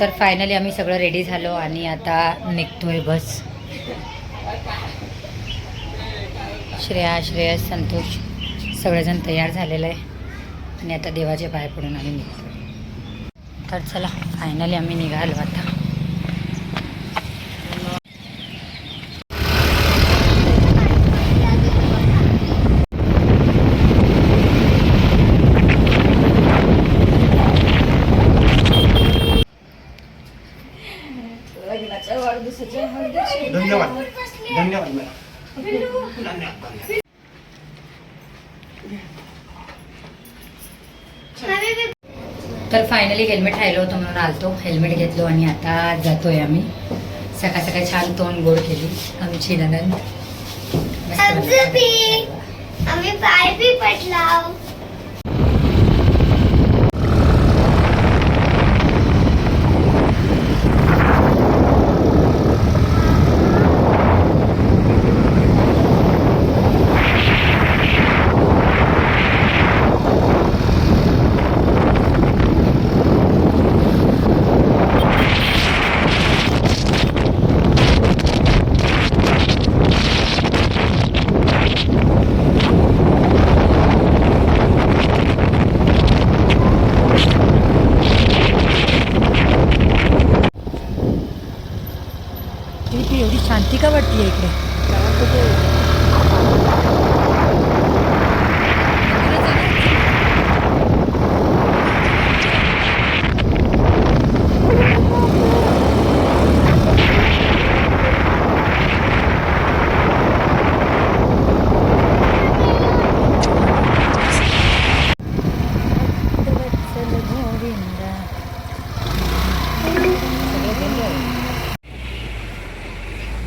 तर फायनली आम्ही सगळं रेडी झालो आणि आता निघतोय बस. श्रेया श्रेयस संतोष सगळेजण तयार झालेलं आहे. आणि आता देवाचे पाय पडून आम्ही निघतो तर चला फायनली आम्ही निघालो आता. धन्यवाद. धन्यवाद मॅडम. तर फायनली हेल्मेट राहिलं होतं म्हणून आलतो. हेल्मेट घेतलो आणि आता जातोय आम्ही. सकाळ सकाळी छान तोंड गोड केली. आमची ननंद. आम्ही पाय बी पटलाव ती एवढी शांती का वाटते इकडे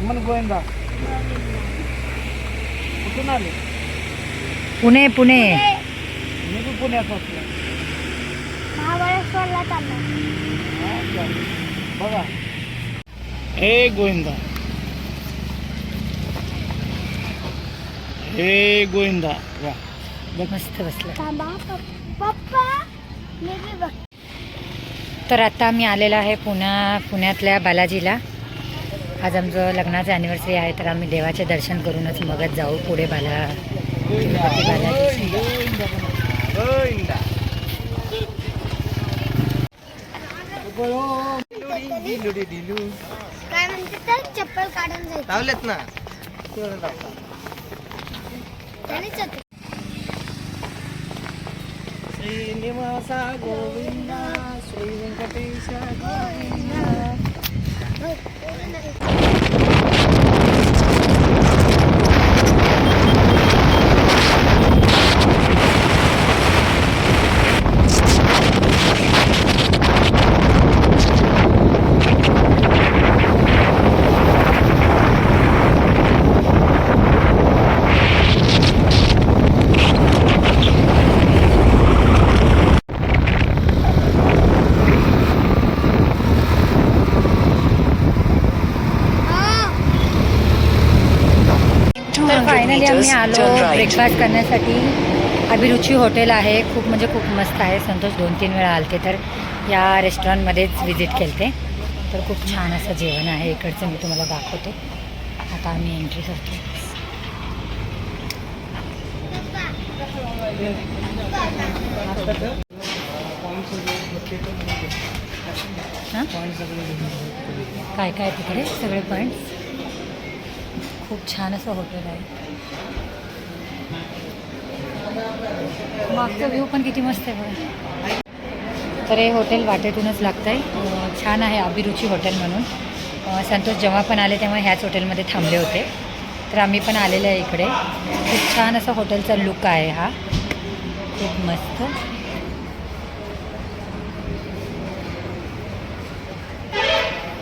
मन गोविंदा कुठून आले पुणे पुणे. मी बी पुण्यात असलो महाबळेश्वरला चाललो. बघा. हे गोविंदा. हे गोविंदा. वा मस्त बसलं. मी तर आता आम्ही आलेलो आहे पुण्या पुण्यातल्या बालाजीला. आज आमचं लग्नाचं ॲनिव्हर्सरी आहे तर आम्ही देवाचे दर्शन करूनच मगच जाऊ पुढे बाला काय म्हणते तर चप्पल काढून जायचं लावलेत ना त्यानेच होते. श्रीनिवासा गोविंदा श्री व्यंकटेश गोविंदा फायनली आम्ही आलो ब्रेकफास्ट करण्यासाठी. अभिरुची हॉटेल आहे खूप म्हणजे खूप मस्त आहे. संतोष दोन तीन वेळा आलते तर या रेस्टॉरंटमध्येच व्हिजिट केलते. तर खूप छान असं जेवण आहे. इकडचं मी तुम्हाला दाखवते. आता आम्ही एंट्री करतो हां? काय काय तिकडे? सगळे पॉईंट्स खूप छान असं हॉटेल आहे. मागचा व्ह्यू पण किती मस्त आहे बघा. तर हे हॉटेल वाटेतूनच लागतं आहे छान आहे अभिरुची हॉटेल म्हणून. संतोष जेव्हा पण आले तेव्हा ह्याच हॉटेलमध्ये थांबले होते. तर आम्ही पण आलेले आहे इकडे. खूप छान असं हॉटेलचा लुक आहे हा. खूप मस्त.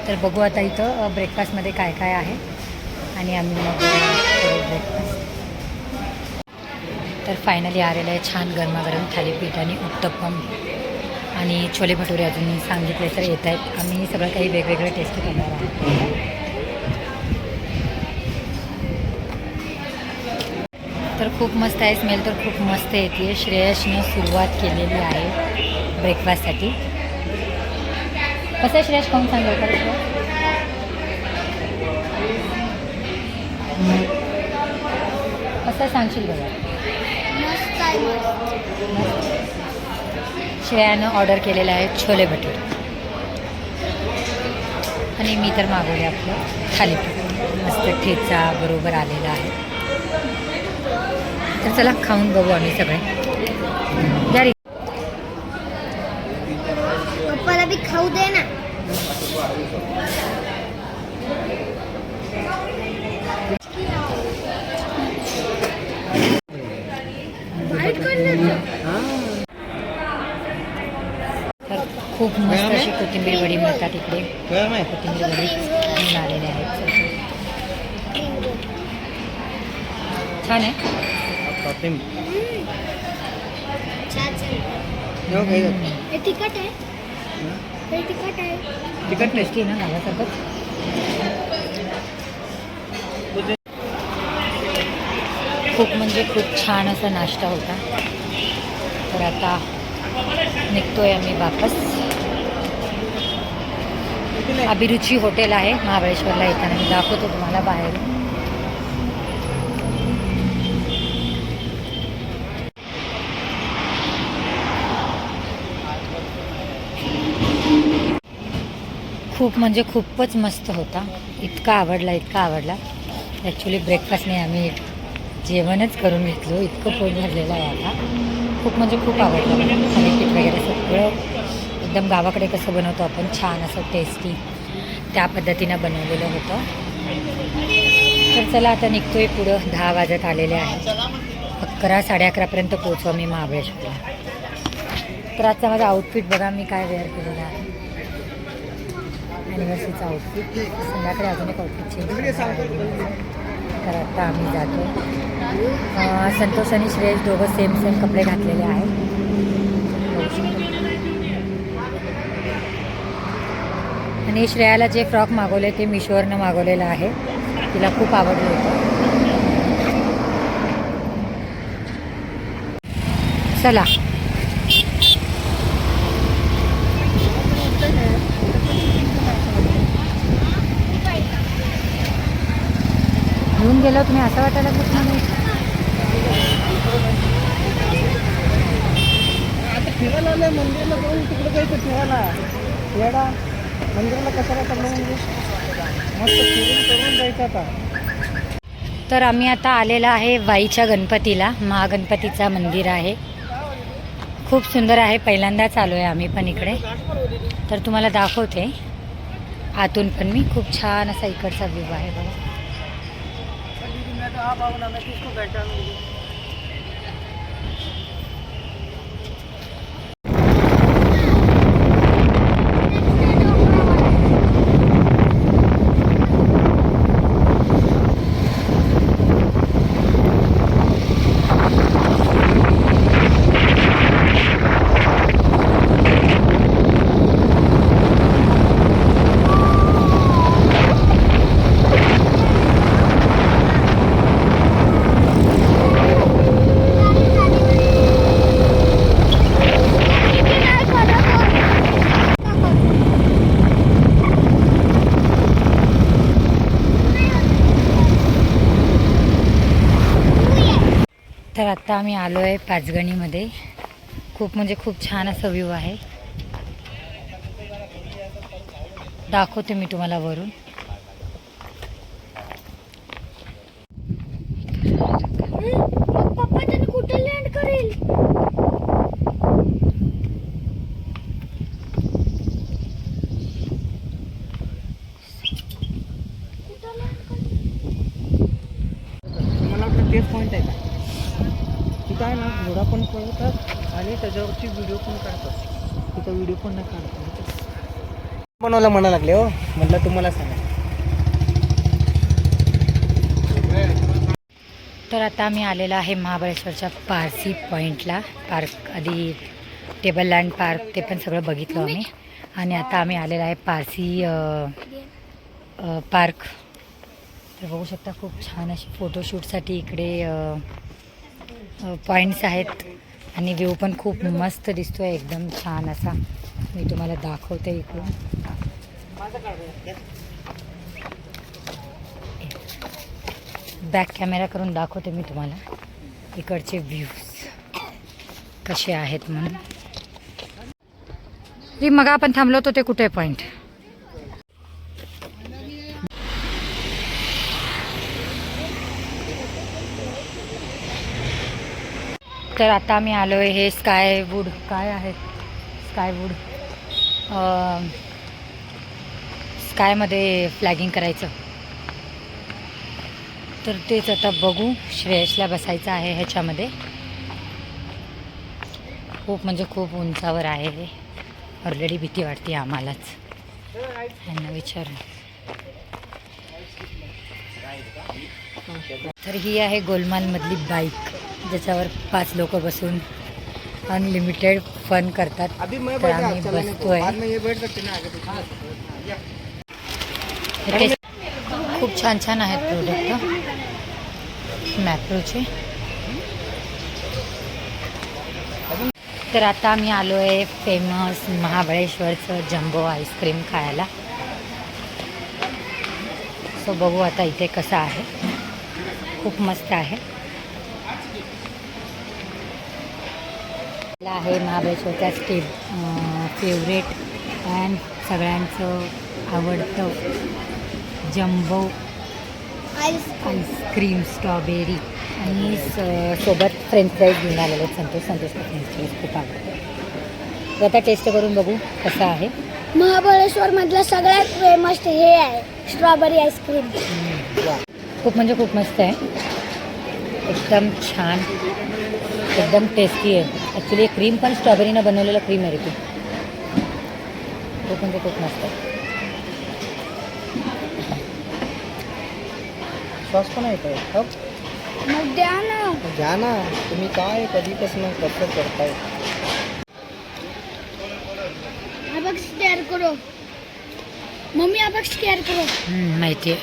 तर बघू आता इथं ब्रेकफास्टमध्ये काय काय आहे. आणि आम्ही मग ब्रेकफास्ट तर फायनली आलेलं आहे छान गरमागरम थालीपीठ आणि उत्तप्पम. आणि छोले भटुरे अजून सांगितले तर येत आहेत. आम्ही सगळं काही वेगवेगळं टेस्ट करणार आहोत. तर खूप मस्त आहे स्मेल तर खूप मस्त येते. श्रेयसनं सुरुवात केलेली आहे ब्रेकफास्टसाठी कसं आहे श्रेयश खाऊन का आहे सांगशील बघा. मस्त मस्त. श्रेयानं ऑर्डर केलेलं आहे छोले भटूरे. आणि मी तर मागवले आपलं थालीपीठ मस्त ठेचा बरोबर आलेला आहे. तर चला खाऊन बघू आम्ही सगळे. या रे. पप्पाला बी खाऊ दे ना तर खूप मस्त अशी कोथिंबीर वडी मिळतात इकडे. कोथिंबीर वडी घेऊन आलेले आहेत. छान आहे. हो हे तिखट आहे. हे? तिखट तिखट ना गावासारखंच खूप म्हणजे खूप छान असा नाश्ता होता. तर आता निघतोय आम्ही वापस. अभिरुची हॉटेल आहे महाबळेश्वरला येताना. मी दाखवतो तुम्हाला बाहेर खूप म्हणजे खूपच मस्त होता. इतका आवडला इतका आवडला. ॲक्च्युली ब्रेकफास्ट नाही आम्ही जेवणच करून घेतलो. इतकं पोट भरलेलं आहे आता. खूप म्हणजे खूप आवडलं. थालीपीठ वगैरे सगळं एकदम गावाकडे कसं बनवतो आपण छान असं टेस्टी त्या पद्धतीनं बनवलेलं होतं. तर चला आता निघतोय पुढं. दहा वाजत आलेले आहे. अकरा साडे अकरापर्यंत पोहोचू मी महाबळेश्वरला. तर आजचा माझा आउटफिट बघा मी काय वेअर केलेला आहे. ॲनिव्हर्सरीचा आउटफिट संध्याकाळी अजून एक आउटफिट चेंज तर आत्ता आम्ही जातो. संतोष आणि श्रेयस दोघं सेम सेम कपडे घातलेले आहेत बघू शकतो. आणि श्रेयाला जे फ्रॉक मागवले ते मिशोवरनं मागवलेलं आहे. तिला खूप आवडलं होतं. चला. घेऊन गेलो तुम्ही असं वाटायला लागलं नाही? आता फिरायला आलंय मंदिरला जाऊन तिकडे जायचं फिरायला. येडा. मंदिराला कशाला चाललं म्हणजे? मस्त फिरून करून जायचं आता. तर आम्ही आता आलेलो आहे वाईच्या गणपतीला. महागणपतीचा मंदिर आहे. खूप सुंदर आहे. पहिल्यांदाच आलो आहे आम्ही पण इकडे. तर तुम्हाला दाखवते. आतून पण मी. खूप छान असा इकडचा व्ह्यू आहे बघा. तर आत्ता आम्ही आलो आहे पाचगणीमध्ये. खूप म्हणजे खूप छान असा व्ह्यू आहे. दाखवते मी तुम्हाला वरून? मला पॉईंट आहे का? काय ना घोडा पण पळवतात आणि त्याच्यावरची व्हिडिओ पण काढतात. तिथं व्हिडिओ पण नाही काढतात बनवायला म्हणा लागले हो. म्हटलं तुम्हाला सांगा. तर आता आम्ही आलेलो आहे महाबळेश्वरच्या पारसी पॉईंटला पार्क आधी टेबल लँड पार्क ते पण सगळं बघितलं आम्ही. आणि आता आम्ही आलेलो आहे पारसी पार्क तर बघू शकता खूप छान अशी फोटोशूटसाठी इकडे पॉईंट्स आहेत. आणि व्ह्यू पण खूप मस्त दिसतो आहे एकदम छान असा. मी तुम्हाला दाखवते इकडून. बॅक कॅमेरा करून दाखवते मी तुम्हाला. इकडचे व्ह्यूज कसे आहेत म्हणून. मग आपण थांबलो होतो ते कुठे पॉईंट तर आता आम्ही आलो आहे हे स्कायवूड. काय आहे? स्कायवूड. स्कायमध्ये फ्लॅगिंग करायचं. तर तेच आता बघू. श्रेयसला बसायचं आहे ह्याच्यामध्ये. खूप म्हणजे खूप उंचावर आहे हे. ऑलरेडी भीती वाटते आम्हालाच. यांना विचार तर ही आहे गोलमालमधली बाईक ज्याच्यावर पाच लोक बसून अनलिमिटेड फन करतात. तर आम्ही खूप छान छान आहेत प्रोडक्ट मॅप्रोचे. तर आता आम्ही आलो आहे फेमस महाबळेश्वरचं जम्बो आईस्क्रीम खायला. सो बघू आता इथे कसं आहे. खूप मस्त आहे. आहे महाबळेश्वरचा स्टेप फेवरेट अँड सगळ्यांचं आवडतं जम्बो आईस आईस्क्रीम स्ट्रॉबेरी आणि स- सोबत फ्रेंच फ्राईज घेऊन आलेले आहेत संतोष. संतोषला फ्रेंच फ्राईज खूप आवडतं आता टेस्ट करून बघू कसं आहे. महाबळेश्वर मधलं सगळ्यात फेमस हे आहे स्ट्रॉबेरी आईस्क्रीम खूप म्हणजे खूप मस्त आहे. एकदम छान. एकदम टेस्टी आहे ॲक्च्युली क्रीम पण स्ट्रॉबेरीनं बनवलेलं क्रीम आहे रे ती खूप म्हणजे खूप मस्त श्वास पण आहे हो? मग द्या ना घ्या ना तुम्ही काय कधीपासून कसं करताय हा। बघ करो। मम्मी हा बघ स्केअर करो। हम्म, माहिती आहे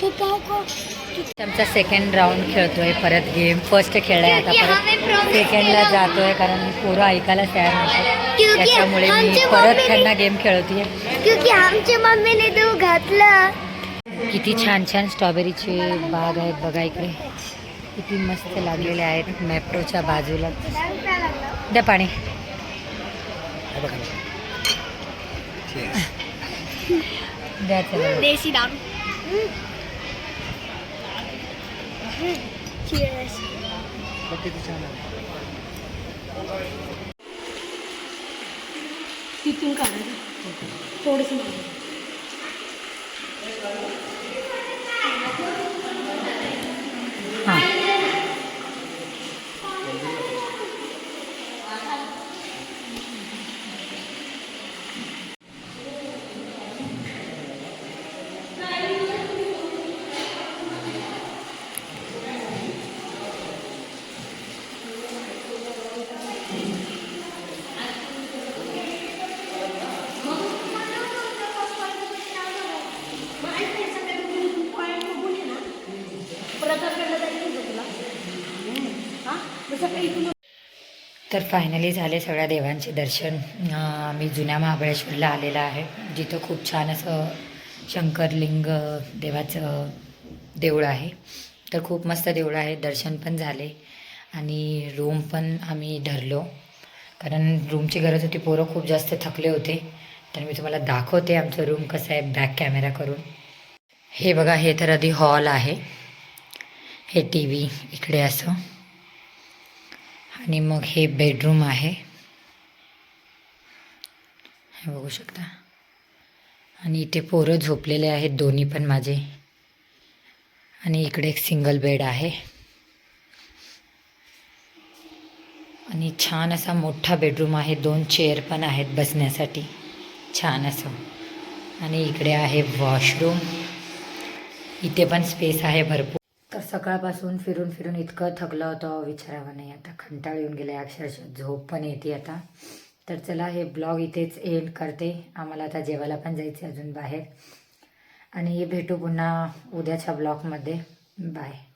तो पाव को आमचा सेकंड राऊंड खेळतोय परत गेम फर्स्ट खेळलाय आता परत सेकंडला. जातोय कारण पोरं ऐकायला तयार नसतात क्योंकि त्याच्यामुळे मी आमची परत त्यांना गेम खेळवते क्योंकि आमच्या मम्मीने तो घातला. किती छान छान स्ट्रॉबेरीचे बाग आहेत बघा इकडे. किती मस्त लागलेले आहेत मॅप्रोच्या बाजूला. द्या पाणी. हे. द्या चला. देसी दारू. Cheers. बघ किती छान आहे तिथून काढायचं थोडंसं तर फायनली झाले सगळ्या देवांचे दर्शन. मी आम्ही जुन्या महाबळेश्वरला आलेला आहे. जिथं खूप छान असं शंकरलिंग देवाचं देऊळ आहे. तर खूप मस्त देऊळ आहे. दर्शन पण झाले. आणि रूम पण आम्ही धरलो. कारण रूमची गरज होती. पोरं खूप जास्त थकले होते. तर मी तुम्हाला दाखवते आमचं रूम कसं आहे बॅक कॅमेरा करून. हे बघा हे तर आधी हॉल आहे. हे टी व्ही इकडे असं. आणि मग हे बेडरूम आहे. हे बघू शकता. आणि इथे पोरं झोपलेले आहेत दोन्ही पण माझे. आणि इकडे एक सिंगल बेड आहे. आणि छान असा मोठा बेडरूम आहे दोन चेअर पण आहेत बसण्यासाठी. छान असं. आणि इकडे आहे वॉशरूम इथे पण स्पेस आहे भरपूर. सकाळपासून फिरून फिरून इतकं थकलं होतं विचारावं नाही आता. कंटाळ येऊन गेलं अक्षरशः झोप पण येते आता. तर चला हे ब्लॉग इथेच एंड करते. आम्हाला आता जेवायला पण जायचं अजून बाहेर. आणि भेटू पुन्हा उद्याच्या ब्लॉगमध्ये. बाय